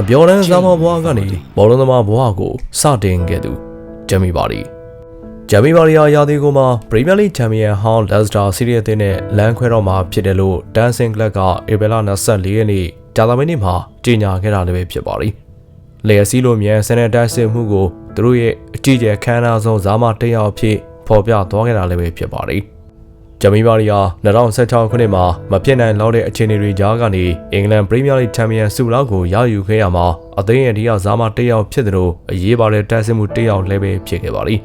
အပြော်တန်းစားမဘွားကနေဘောလုံးသမားဘွားကိုစတင်ခဲ့သူဂျမီပါရီဂျမီပါရီဟာရာသီကိုမှာပရီးမီယာလိချန်ပီယံဟောင်းလက်စတာစီးရီးအသင်းနဲ့လမ်းခွဲတော့မှာဖြစ်တယ်လို့ဒန်ဆင်ကလပ်ကဧပြီလ24ရက်နေ့ဂျာသာမင်းနေ့မှာကြေညာခဲ့တာလည်းပဲဖြစ်ပါရီလျက်စီးလိုမြန်ဆန်နတိုက်စစ်မှုကိုသူတို့ရဲ့အကြီးကျယ်ခမ်းနားဆုံးဇာမတစ်ယောက်အဖြစ်ဖော်ပြသွားခဲ့တာလည်းပဲဖြစ်ပါရီ ဂျမီပါရီဟာ2016ခုနှစ်မှာမဖြစ်နိုင်လောက်တဲ့အခြေအနေတွေကြားကနေအင်္ဂလန်ပရီးမီယာလိချန်ပီယံဆုလောက်ကိုရယူခဲ့ရမှာအသင်းရဲ့ဒီကဇာမတစ်ယောက်ဖြစ်တယ်လို့အရေးပါတဲ့တိုက်စစ်မှုတစ်ယောက်လည်းပဲဖြစ်ခဲ့ပါရီ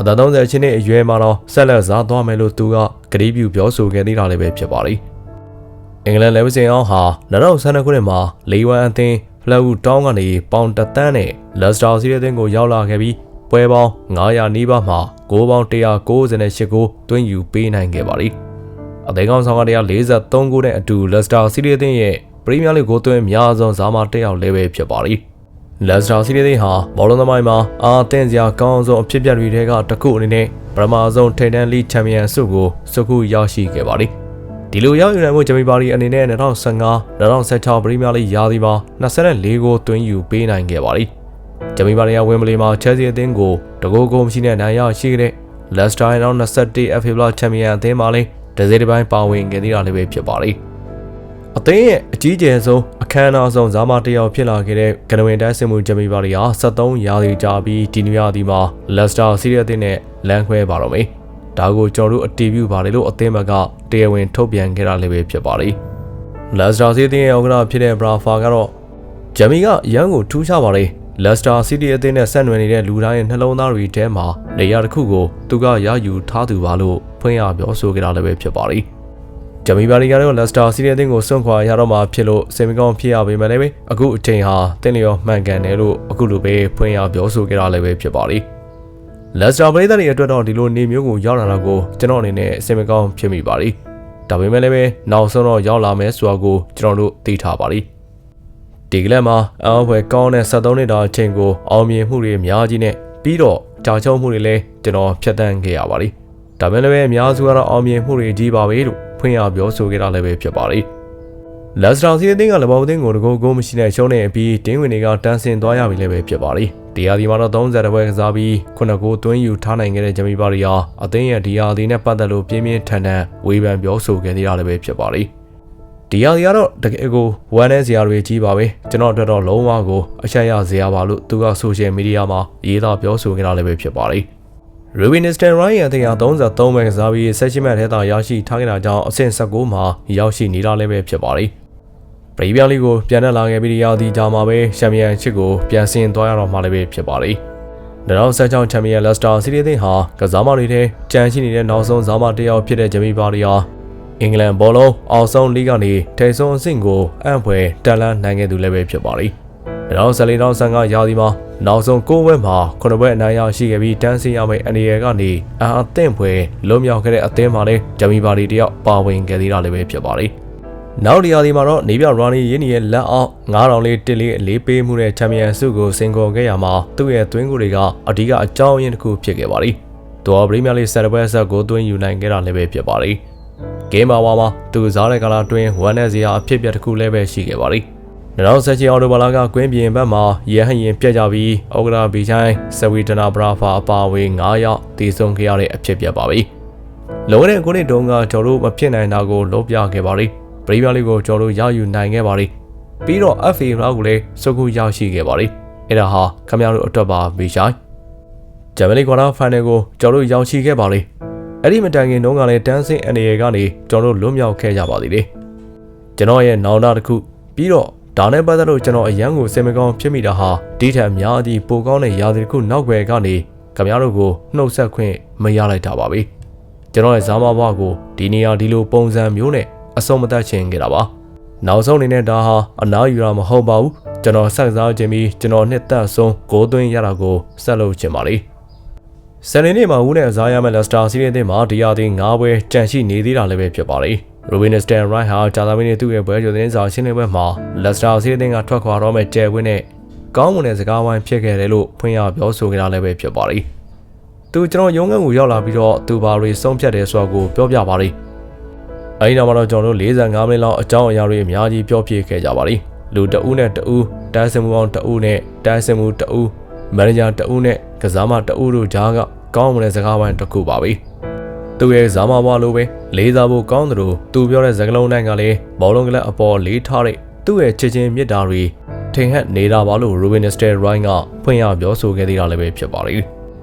အသက်30အချင်းနဲ့အရွယ်မှာတော့ဆက်လက်စားသွားမယ်လို့သူကကတိပြုပြောဆိုခဲ့သေးတာလည်းပဲဖြစ်ပါရီအင်္ဂလန်လေဗစင်အောင်ဟာ2012ခုနှစ်မှာလေဝမ်အသင်းဖလက်ဝူတောင်းကနေပေါင်တသန်းနဲ့လက်စတာစီးရဲသင်းကိုရောက်လာခဲ့ပြီးပွဲပေါင်း900နီးပါးမှာ ဂိုးပေါင်း198ကိုတွင်းယူပေးနိုင်ခဲ့ပါသည်။အသေးကောင်ဆောင်က143ဂိုးနဲ့အတူလက်စတာစီးရဲသင်းရဲ့ပရီးမီယာလိဂိုးသွင်းအများဆုံးဇာမာတက်ရောက်လဲပဲဖြစ်ပါသည်။လက်စတာစီးရဲသင်းဟာဘောလုံးသမိုင်းမှာအာတင်စရာကောင်းဆုံးအဖြစ်အပျက်တွေထဲကတစ်ခုအနေနဲ့ပထမဆုံးထိန်တန်းလိချန်ပီယံဆုကိုစုခုရရှိခဲ့ပါသည်။ဒီလိုရောက်ယူနိုင်မှုဂျမီပါရီအနေနဲ့2015-2016ပရီးမီယာလိရာသီမှာ24ဂိုးသွင်းယူပေးနိုင်ခဲ့ပါသည်။ ဂျမီပါရီယာဝင်းမလီမှာချဲစီအသင်းကိုတကိုးကိုမရှိနဲ့နိုင်ရရှိခဲ့တဲ့လက်စတာနောက်21 FA Block ချန်ပီယံအသင်းမှာလည်းဒဇယ်တစ်ပိုင်းပါဝင်ခဲ့သေးတာလည်းပဲဖြစ်ပါသည်။အသင်းရဲ့အကြီးကျယ်ဆုံးအခမ်းအနားဆုံးဇာမတယောက်ဖြစ်လာခဲ့တဲ့ကနဝင်တိုင်းစင်မှုဂျမီပါရီယာ73ရာသီကြာပြီးဒီနူယာဒီမှာလက်စတာစီးရီးအသင်းနဲ့လမ်းခွဲပါတော့မယ်။ဒါကိုကျွန်တော်တို့အတီးပြုပါတယ်လို့အသင်းဘက်ကတရားဝင်ထုတ်ပြန်ခဲ့တာလည်းပဲဖြစ်ပါသည်။လက်စတာစီးအသင်းရဲ့ဥက္ကဋ္ဌဖြစ်တဲ့ဘရာဖာကတော့ဂျမီကရန်ကိုထူးခြားပါလေ လက်စတာစီးတီးအသင်းနဲ့ဆက်နွယ်နေတဲ့လူတိုင်းရဲ့နှလုံးသားတွေထဲမှာနေရာတစ်ခုကိုသူကရယူထားသူပါလို့ဖွင့်ရပြောဆိုကြတာလည်းပဲဖြစ်ပါလိမ့်။ဂျမီပါရီကတော့လက်စတာစီးတီးအသင်းကိုစွန့်ခွာရတော့မှဖြစ်လို့စင်မကောင်းဖြစ်ရပေမဲ့လည်းအခုအချိန်ဟာတင်းလျော်မှန်ကန်တယ်လို့အခုလိုပဲဖွင့်ရပြောဆိုကြတာလည်းပဲဖြစ်ပါလိမ့်။လက်စတာပရိသတ်တွေအတွက်တော့ဒီလိုနေမျိုးကိုရောက်လာတာကိုကျွန်တော်အနေနဲ့စင်မကောင်းဖြစ်မိပါလိမ့်။ဒါပေမဲ့လည်းနောက်ဆုံးတော့ရောက်လာမယ်ဆိုတာကိုကျွန်တော်တို့သိထားပါလိမ့်။ ဒီကလပ်မှာအောက်ဘွယ်ကောင်းတဲ့73နှစ်တာအချိန်ကိုအောင်မြင်မှုတွေအများကြီးနဲ့ပြီးတော့ကြာချုံမှုတွေလည်းကျွန်တော်ဖြတ်တန်းခဲ့ရပါလိမ့်။ဒါပေမဲ့လည်းအများစုကတော့အောင်မြင်မှုတွေကြီးပါပဲလို့ဖွင့်ရပြောဆိုခဲ့တာလည်းပဲဖြစ်ပါလိမ့်။လက်စတာစီအသင်းကလဘောအသင်းကိုတကောကိုမရှိတဲ့ရှုံးနေပြီးတင်းဝင်တွေကတန်းစင်သွားရပြီလည်းပဲဖြစ်ပါလိမ့်။တရားဒီမှာတော့30ပွဲကစားပြီးခုနကိုသွင်းယူထားနိုင်ခဲ့တဲ့ဂျမီပါရီယာအသင်းရဲ့ဒီယာဒီနဲ့ပတ်သက်လို့ပြင်းပြင်းထန်ထန်ဝေဖန်ပြောဆိုခဲ့သေးတာလည်းပဲဖြစ်ပါလိမ့်။ ဒီဟာတွေကတော့တကယ်ကိုဝမ်းနည်းစရာတွေကြီးပါပဲကျွန်တော်အတွက်တော့လုံးဝကိုအချက်ရစရာပါလို့သူကဆိုရှယ်မီဒီယာမှာရေးသားပြောဆိုခဲ့တာလည်းပဲဖြစ်ပါလိမ့် Rubinistan Ryan အသင်းဟာ33ပဲကစားပြီးဆက်ရှိမှတ်ထဲသာရရှိထားခဲ့တာကြောင့်အဆင့်19မှာရောက်ရှိနေတာလည်းပဲဖြစ်ပါလိမ့်ပရီးမီးယားလိကိုပြန်တက်လာခဲ့ပြီးရာသီကြာမှာပဲချန်ပီယံချစ်ကိုပြန်ဆင်သွားရတော့မှလည်းပဲဖြစ်ပါလိမ့်2016ချန်ပီယံလက်စတာစီးရီးအသင်းဟာကစားမတွေထဲကြံရှိနေတဲ့နောက်ဆုံးဇာမတစ်ယောက်ဖြစ်တဲ့ဂျမီပါရီယာ အင်္ဂလန်ဘောလုံးအောင်ဆုံးလိကနေထိပ်ဆုံးအဆင့်ကိုအံ့ဖွယ်တက်လန်းနိုင်ခဲ့သူလည်းပဲဖြစ်ပါလိမ့်2014-15ရာသီမှာနောက်ဆုံး9ဘက်မှာ9ဘက်အနိုင်ရရှိခဲ့ပြီးတန်းစီရမယ့်အနေရကနေအာအသင့်ဖွယ်လွတ်မြောက်ခဲ့တဲ့အသင်းမှာလည်းဂျမီပါရီတယောက်ပါဝင်ခဲ့သေးတာလည်းပဲဖြစ်ပါလိမ့်နောက်ဒီယာဒီမှာတော့နေပြရာနီရင်းနီရဲ့လက်အောက်9000လေးတစ်လေးအလေးပေးမှုတဲ့ချန်ပီယံဆုကိုစင်ကော်ခဲ့ရမှာသူ့ရဲ့သွင်းကိုတွေကအဓိကအကြောင်းရင်းတစ်ခုဖြစ်ခဲ့ပါလိမ့်။တော်ပရီးမီယာလိဆက်ပွဲဆက်ကိုသွင်းယူနိုင်ခဲ့တာလည်းပဲဖြစ်ပါလိမ့်။ ဂိမ်းမှာဝါမှာသူစားတဲ့ကာလာတွင်းဝမ်းနဲ့စရာအဖြစ်ပြတစ်ခုလည်းပဲရှိခဲ့ပါလိမ့်။2016အော်တိုဘာလကကွင်းပြင်ဘက်မှာရဟန်ရင်ပြက်ကြပြီးဩဂရာဘီချိုင်းစဝီဒနာဘရာဖာအပါဝေ9ယောက်တည်ဆုံခဲ့ရတဲ့အဖြစ်ပြပါပြီ။လုံတဲ့ကိုနှစ်တုန်းကကျွန်တော်တို့မဖြစ်နိုင်တာကိုလုံးပြခဲ့ပါလိမ့်။ပရီးမီယာလိကိုကျွန်တော်တို့ရယူနိုင်ခဲ့ပါလိမ့်။ပြီးတော့ FA လောက်ကိုလည်းစုခုရရှိခဲ့ပါလိမ့်။အဲ့ဒါဟာခမရတို့အတွက်ပါဘီချိုင်း။ဂျမနီကွာတာဖိုင်နယ်ကိုကျွန်တော်တို့ရောက်ရှိခဲ့ပါလိမ့်။ အဲ့ဒီမတိုင်ခင်တုန်းကလည်းတန်းစင်အနေရကနေကျွန်တော်တို့လွတ်မြောက်ခဲ့ကြပါသေးတယ်။ကျွန်တော်ရဲ့နောင်တတစ်ခုပြီးတော့ဒါနဲ့ပတ်သက်လို့ကျွန်တော်အရန်ကိုစင်မကောင်းဖြစ်မိတာဟာဒီထက်အများကြီးပိုကောင်းတဲ့ຢာဒီတစ်ခုနောက်ွယ်ကနေခင်ဗျားတို့ကိုနှုတ်ဆက်ခွင့်မရလိုက်တာပါပဲကျွန်တော်ရဲ့ဇာမဘွားကိုဒီနေရာဒီလိုပုံစံမျိုးနဲ့အဆုံးမတတ်ချင်ခဲ့တာပါနောက်ဆုံးအနေနဲ့ဒါဟာအနားယူတာမဟုတ်ပါဘူးကျွန်တော်ဆက်စားခြင်းပြီးကျွန်တော်နှစ်သက်ဆုံးဂိုးသွင်းရတာကိုဆက်လုပ်ချင်ပါလိ မ့်စနေနေ့မှာဦးနဲ့အစားရမယ့်လက်စတာစီးရီးအသင်းမှာဒီယာဒီ9ပွဲကြန့်ရှိနေသေးတာလည်းပဲဖြစ်ပါလိမ့်ရိုဘင်စတန်ရိုက်ဟာဂျာသာမင်းနဲ့သူ့ရဲ့ပွဲကြိုသတင်းစာရှင်းလင်းပွဲမှာလက်စတာစီးတဲ့ကထွက်ခွာတော့မဲ့ကျယ်ဝင်းနဲ့ကောင်းမွန်တဲ့စကားဝိုင်းဖြစ်ခဲ့တယ်လို့ဖွင့်ရပြောဆိုကြတာလည်းပဲဖြစ်ပါလိမ့်။သူကျွန်တော်ရုံးခန်းကိုရောက်လာပြီးတော့သူဘာတွေဆုံးဖြတ်တယ်ဆိုတာကိုပြောပြပါလိမ့်။အဲဒီနောက်မှာတော့ကျွန်တော်တို့45မိနစ်လောက်အကြောင်းအရာတွေအများကြီးပြောပြခဲ့ကြပါလိမ့်။လူတအူးနဲ့တအူးတန်းစမှုအောင်တအူးနဲ့တန်းစမှုတအူး မန်နေဂျာတအူးနဲ့ကစားမတအူးတို့ကြားကကောင်းမွန်တဲ့စကားပိုင်းတစ်ခုပါပဲသူရဲ့ဇာမဘွားလိုပဲလေးစားဖို့ကောင်းတယ်လို့သူပြောတဲ့စကားလုံးတိုင်းကလည်းဘောလုံးကလပ်အပေါ်လေးထားတဲ့သူ့ရဲ့ချစ်ချင်းမြတ်တာတွေထင်ဟပ်နေတာပါလို့ Ruben Sterling ကဖွင့်ရပြောဆိုခဲ့သေးတာလည်းပဲဖြစ်ပါတယ်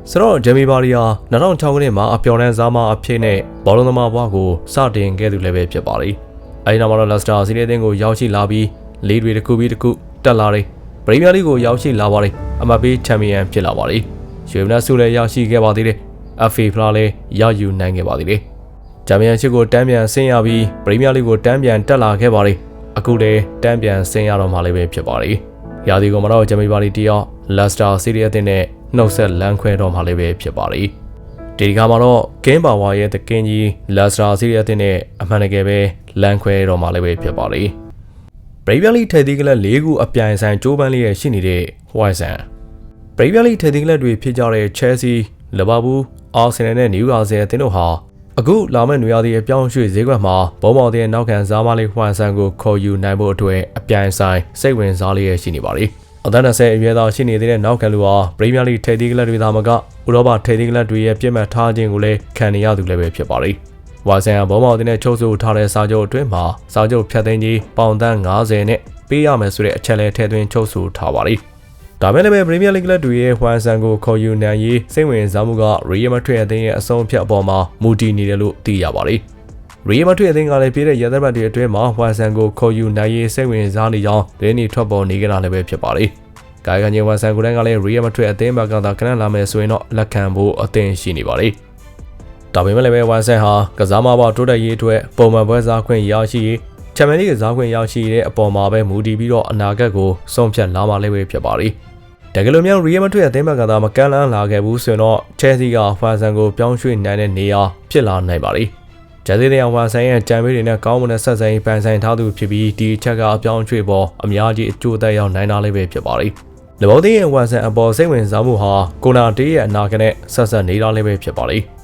ဆိုတော့ဂျယ်မီဘာရီယာ2006ခုနှစ်မှာအပျော်တန်းစားမအဖြစ်နဲ့ဘောလုံးသမားဘွားကိုစတင်ခဲ့သူလည်းပဲဖြစ်ပါတယ်အဲဒီနောက်မှာတော့လက်စတာစီးရီးအသင်းကိုရောက်ရှိလာပြီးလေးတွေတစ်ခုပြီးတစ်ခုတက်လာတယ်ပရီးမီးယားလိကိုရောက်ရှိလာပါတယ် အမတ်ပေးချန်ပီယံဖြစ်လာပါတယ်ရွှေမနက်ဆုလည်းရောက်ရှိခဲ့ပါသေးတယ် FA ဖလားလည်းရယူနိုင်ခဲ့ပါသေးတယ်ချန်ပီယံရှစ်ကိုတန်းပြန်ဆင်းရပြီးပရီးမီးယားလိကိုတန်းပြန်တက်လာခဲ့ပါတယ်အခုလည်းတန်းပြန်ဆင်းရတော့မှလည်းပဲဖြစ်ပါတယ်ရာသီကုန်မှာတော့ဂျမီပါလီတီယောလက်စတာစီးရီးအသင်းနဲ့နှုတ်ဆက်လမ်းခွဲတော့မှလည်းပဲဖြစ်ပါတယ်ဒီဒီကမှာတော့ကင်းပါဝါရဲ့တကင်းကြီးလက်စတာစီးရီးအသင်းနဲ့အမှန်တကယ်ပဲလမ်းခွဲတော့မှလည်းပဲဖြစ်ပါတယ်ပရီးမီးယားလိထက်သီးကလပ်၄ခုအပြိုင်ဆိုင်ကြိုးပမ်းလျက်ရှိနေတဲ့ ဟွိုင်ဆန်ပရီးမီးယားလိထက်သီးကလပ်တွေဖြစ်ကြတဲ့ Chelsea လီဗာပူးအာဆင်နယ်နဲ့နယူကာဆယ်အသင်းတို့ဟာအခုလာမယ့်နွေရာသီအပြောင်းရွှေ့ဈေးကွက်မှာဘုံမော်တဲ့နောက်ခံစားမလေးဟွမ်ဆန်ကိုခေါ်ယူနိုင်ဖို့အတွက်အပြိုင်ဆိုင်စိတ်ဝင်စားလျက်ရှိနေပါသည်။အသက်20အရွယ်သားရှိနေသေးတဲ့နောက်ခံလူဟာပရီးမီးယားလိထိပ်သီးကလပ်တွေသာမကဥရောပထိပ်သီးကလပ်တွေရဲ့ပြစ်မှတ်ထားခြင်းကိုလည်းခံနေရသူလည်းပဲဖြစ်ပါသည်။ဝါဆန်ကဘုံမော်တဲ့နဲ့ချုပ်ဆိုထားတဲ့စာချုပ်အတွင်းမှာစာချုပ်ဖြတ်သိမ်းကြီးပေါင်တန်း90နဲ့ပေးရမယ်ဆိုတဲ့အချက်လည်းထည့်သွင်းချုပ်ဆိုထားပါသည်။ ဒါမဲ့လည်းပရီးမီးယားလိဂ်ကလပ်တွေရဲ့ဟွမ်ဆန်ကိုခေါ်ယူနိုင်ရေးစိတ်ဝင်စားမှုကရီယယ်မက်ဒရစ်အသင်းရဲ့အဆုံးအဖြတ်အပေါ်မှာမူတည်နေတယ်လို့သိရပါတယ်။ရီယယ်မက်ဒရစ်အသင်းကလည်းပြည်တဲ့ရသက်ပတ်တွေအတွင်းမှာဟွမ်ဆန်ကိုခေါ်ယူနိုင်ရေးစိတ်ဝင်စားနေကြောင်းဒင်းနီထွက်ပေါ်နေကြတာလည်းပဲဖြစ်ပါတယ်။ကာယကံကြီးဟွမ်ဆန်ကိုတိုင်းကလည်းရီယယ်မက်ဒရစ်အသင်းဘက်ကသာခဏလာမယ်ဆိုရင်တော့လက်ခံဖို့အသင့်ရှိနေပါတယ်။ဒါပေမဲ့လည်းပဲဝမ်ဆန်ဟာကစားမဘတိုးတက်ရေးအတွက်ပုံမှန်ပွဲစားခွင့်ရရှိရေးချန်ပီယံလိကစားခွင့်ရရှိတဲ့အပေါ်မှာပဲမူတည်ပြီးတော့အနာဂတ်ကိုဆုံးဖြတ်လာမှလည်းပဲဖြစ်ပါတယ်။ တကယ်လို့များရီယယ်မက်ဒရစ်အသင်းဘက်ကသာမကန်လန်းလာခဲ့ဘူးဆိုရင်တော့ချယ်ဆီကဖာဆန်ကိုပြောင်းရွှေ့နိုင်တဲ့နေရာဖြစ်လာနိုင်ပါတယ်။ဂျာစီတဲ့အောင်ဖာဆန်ရဲ့ကြံပေးတွေနဲ့ကောင်းမွန်တဲ့ဆက်ဆံရေးပန်ဆိုင်ထားသူဖြစ်ပြီးဒီအချက်ကအပြောင်းရွှေ့ပေါ်အများကြီးအကျိုးသက်ရောက်နိုင်တာလည်းပဲဖြစ်ပါတယ်။လဘောသေးရဲ့ဝါဆန်အပေါ်စိတ်ဝင်စားမှုဟာကိုနာတေးရဲ့အနာဂတ်နဲ့ဆက်ဆက်နေတာလည်းပဲဖြစ်ပါတယ်။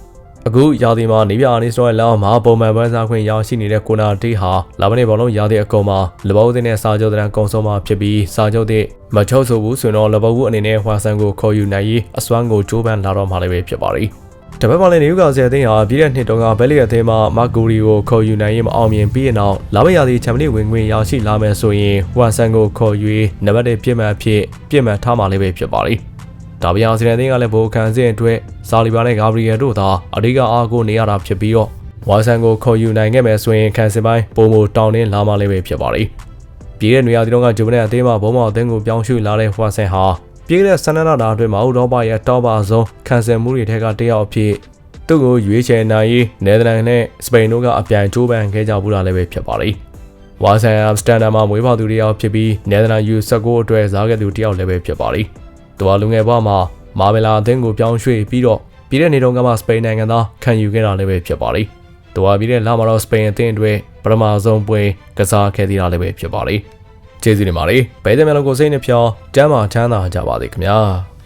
အခုရာသီမှာနေပြအာနီစတော်ရဲ့လောက်မှာပုံမှန်ပွဲစားခွင့်ရရှိနေတဲ့ကိုနာတေးဟာလာမနေ့ဘောလုံးရာသီအကုန်မှာလဘောသေးနဲ့စာချုပ်တဲ့ကုံဆုံးမှာဖြစ်ပြီးစာချုပ်တဲ့မချုပ်ဆိုဘူးဆိုတော့လဘောဘူးအနေနဲ့ဟွာဆန်ကိုခေါ်ယူနိုင်ရေးအစွမ်းကိုကြိုးပမ်းလာတော့မှလည်းပဲဖြစ်ပါတယ်။တပတ်မှလည်းနေယူကာဆယ်အသင်းဟာပြည်တဲ့နှစ်တုန်းကဘယ်လီအသင်းမှာမာဂူရီကိုခေါ်ယူနိုင်ရေးမအောင်မြင်ပြီးတဲ့နောက်လာမယ့်ရာသီချန်ပီယံဝင်ခွင့်ရရှိလာမယ်ဆိုရင်ဟွာဆန်ကိုခေါ်ယူနံပါတ်1ပြစ်မှတ်အဖြစ်ပြစ်မှတ်ထားမှလည်းပဲဖြစ်ပါတယ်။ ဒါပြအောင်စီရန်သင်းကလည်းဘိုခံစစ်အတွက်ဇာလီဘာနဲ့ဂါဘရီယယ်တို့သာအဓိကအားကိုနေရတာဖြစ်ပြီးတော့ဝါဆန်ကိုခေါ်ယူနိုင်ခဲ့မယ်ဆိုရင်ခံစစ်ပိုင်းပုံမတောင်းတင်းလာမှလည်းပဲဖြစ်ပါလိမ့်ပြည်တဲ့နေရာဒီတော့ကဂျူဗနဲ့အသင်းမှာဘုံမောက်အသင်းကိုပြောင်းရွှေ့လာတဲ့ဝါဆန်ဟာပြည်တဲ့ဆန္ဒနာတာအတွင်းမှာဥရောပရဲ့တောပါဆုံးခံစစ်မှုတွေထက်ကတယောက်အဖြစ်သူ့ကိုရွေးချယ်နိုင်ရေးနယ်သာလန်နဲ့စပိန်တို့ကအပြိုင်ကြိုးပမ်းခဲ့ကြဘူးလားလည်းပဲဖြစ်ပါလိမ့်ဝါဆန်အမ်စတန်ဒါမှာမွေးဖွားသူတယောက်ဖြစ်ပြီးနယ်သာလန် U19 အတွက်စားခဲ့သူတယောက်လည်းပဲဖြစ်ပါလိမ့်။ သူကလူငယ်ဘဝမှာမာမလာအသင်းကိုပြောင်းရွှေ့ပြီးတော့ပြည်တဲ့နေတုန်းကမှစပိန်နိုင်ငံသားခံယူခဲ့တာလည်းပဲဖြစ်ပါလိမ့်။သူဟာပြီးတဲ့လမှာတော့စပိန်အသင်းအတွက်ပထမဆုံးပွဲကစားခဲ့သေးတာလည်းပဲဖြစ်ပါလိမ့်။ကျေးဇူးတင်ပါတယ်။ဘဲတဲ့မျိုးလုံးကိုစိတ်နှဖြောတမ်းမှချမ်းသာကြပါစေခင်ဗျာ။